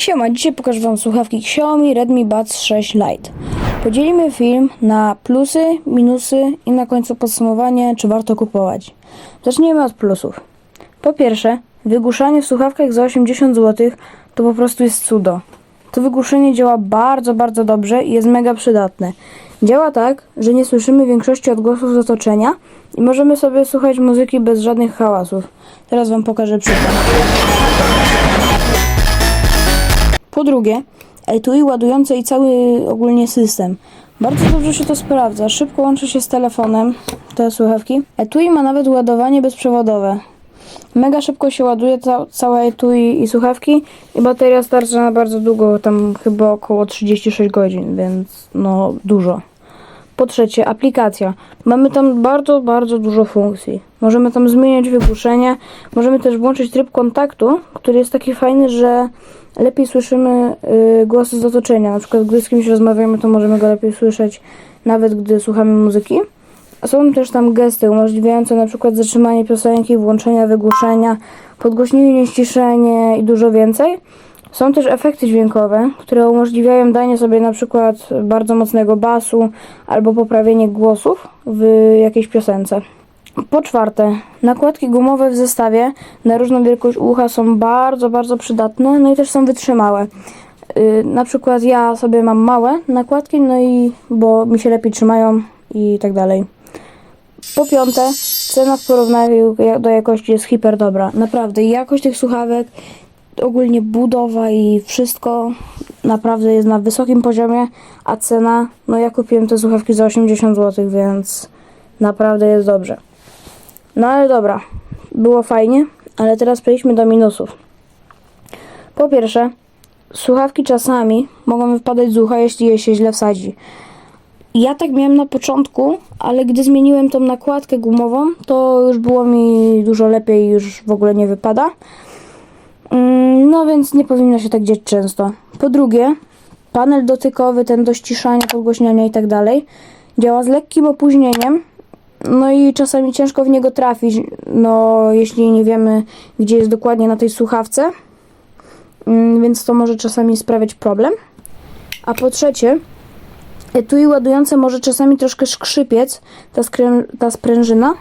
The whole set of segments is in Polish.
Siema, dzisiaj pokażę Wam słuchawki Xiaomi Redmi Buds 6 Lite. Podzielimy film na plusy, minusy i na końcu podsumowanie, czy warto kupować. Zaczniemy od plusów. Po pierwsze, wygłuszanie w słuchawkach za 80 zł to po prostu jest cudo. To wygłuszenie działa bardzo, bardzo dobrze i jest mega przydatne. Działa tak, że nie słyszymy większości odgłosów z otoczenia i możemy sobie słuchać muzyki bez żadnych hałasów. Teraz Wam pokażę przykład. Po drugie, etui ładujące i cały ogólnie system. Bardzo dobrze się to sprawdza. Szybko łączy się z telefonem, te słuchawki. Etui ma nawet ładowanie bezprzewodowe. Mega szybko się ładuje ca całe etui i słuchawki i bateria starcza na bardzo długo, tam chyba około 36 godzin, więc no dużo. Po trzecie, aplikacja. Mamy tam bardzo, bardzo dużo funkcji. Możemy tam zmieniać wygłuszenie, możemy też włączyć tryb kontaktu, który jest taki fajny, że lepiej słyszymy y, głosy z otoczenia. Na przykład, gdy z kimś rozmawiamy, to możemy go lepiej słyszeć, nawet gdy słuchamy muzyki. Są też tam gesty umożliwiające na przykład zatrzymanie piosenki, włączenia wygłuszenia, podgłośnienie, ściszenie i dużo więcej. Są też efekty dźwiękowe, które umożliwiają danie sobie na przykład bardzo mocnego basu albo poprawienie głosów w jakiejś piosence. Po czwarte, nakładki gumowe w zestawie na różną wielkość ucha są bardzo, bardzo przydatne, no i też są wytrzymałe. Yy, na przykład ja sobie mam małe nakładki, no i bo mi się lepiej trzymają i tak dalej. Po piąte, cena w porównaniu do jakości jest hiper dobra. Naprawdę, jakość tych słuchawek, ogólnie budowa i wszystko naprawdę jest na wysokim poziomie, a cena, no ja kupiłem te słuchawki za 80 zł, więc naprawdę jest dobrze. No ale dobra, było fajnie, ale teraz przejdźmy do minusów. Po pierwsze, słuchawki czasami mogą wypadać z ucha, jeśli je się źle wsadzi. Ja tak miałem na początku, ale gdy zmieniłem tą nakładkę gumową, to już było mi dużo lepiej, już w ogóle nie wypada. Mm, No więc nie powinno się tak dziać często. Po drugie, panel dotykowy, ten do ściszania, podgłośniania i tak dalej, działa z lekkim opóźnieniem. No i czasami ciężko w niego trafić, no jeśli nie wiemy, gdzie jest dokładnie na tej słuchawce. Mm, Więc to może czasami sprawiać problem. A po trzecie, etui ładujące może czasami troszkę skrzypiec, ta, ta sprężyna,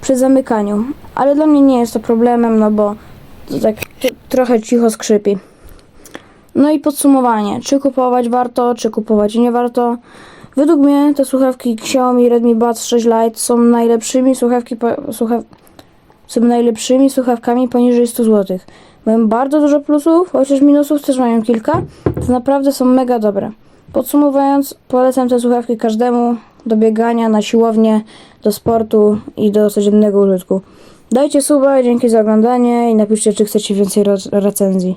przy zamykaniu. Ale dla mnie nie jest to problemem, no bo tak trochę cicho skrzypi. No i podsumowanie. Czy kupować warto, czy kupować nie warto? Według mnie te słuchawki Xiaomi Redmi Buds 6 Lite są najlepszymi słuchawki słuchaw, są najlepszymi słuchawkami poniżej 100 zł. Mają bardzo dużo plusów, chociaż minusów też mają kilka. To naprawdę są mega dobre. Podsumowując, polecam te słuchawki każdemu do biegania, na siłownię, do sportu i do codziennego użytku. Dajcie suba, dzięki za oglądanie i napiszcie, czy chcecie więcej recenzji.